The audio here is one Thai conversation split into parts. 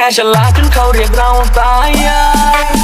แค่ฉลาดจนเขาเรียกเราตายาย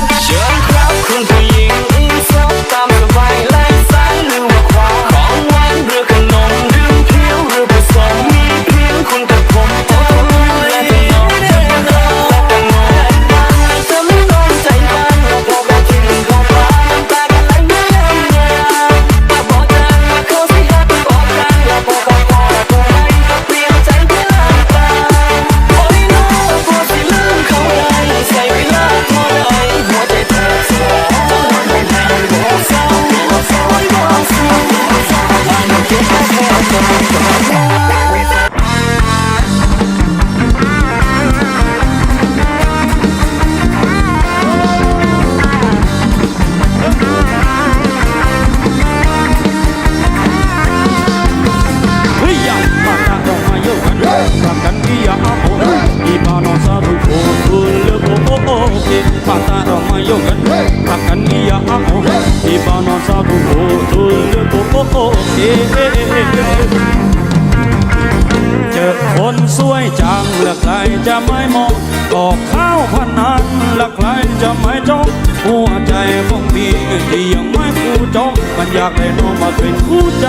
อ้โหเจอคนสวยจังละใครจะไม่มองตอกข้าวพันนั้นละใครจะไม่จ้องหัวใจของพี่ที่ยังไม่ผู้จ้องมันอยากได้น้องมาเป็นคู่ใจ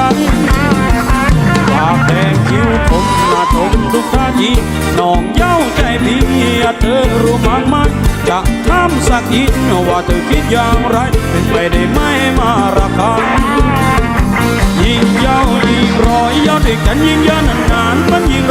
ปากแดงคิ้วผมหน้าทมทุกท่าทีน้องเย้าใจพี่อเธอรู้มากมันจะทำสักทีว่าเธอคิดอย่างไร เป็นไปได้ไหมมาราคา ยาวยิ่งรอยยอดเด็กกันยิ่งยาวนานๆมันยิ่ง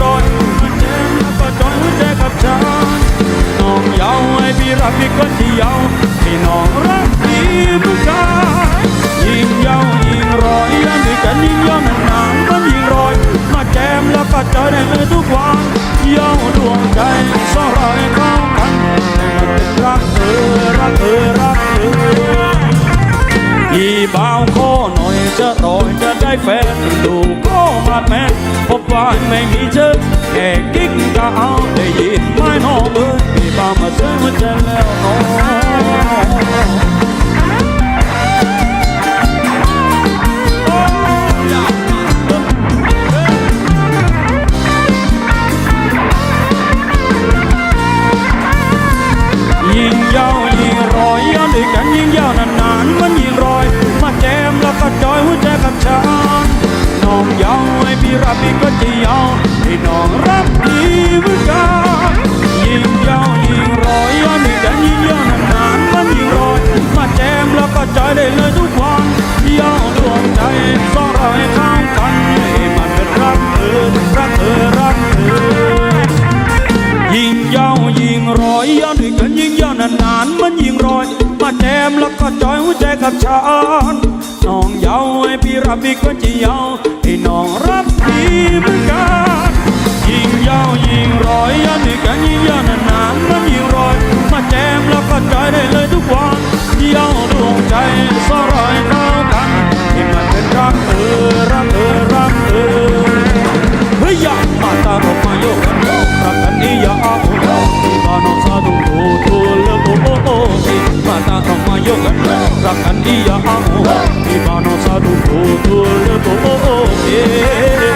จะได้แฟนดูก็มาแมนพบว่าไม่มีเชิญแค่กิ๊กก็เอาได้ยินไม่นองเอ้ยพี่บ้ามาเจอมาเจอแล้วน้อ นานมันยิงรอย มาแจมแล้วก็จอยหัวใจกับฉันน้องเยาให้พี่รับพี่ก็จะเยาวไอ้น้องรับพี่เหมือนกันยิงเยาวยิงรอยยัอนอีกกันยิงยาวนานมันยิงรอย มาแจมแล้วก็จอยได้เลยทุกวันเยาวดวงใจสลาย takkan ia mau Di mana satu foto lebo oh oh eh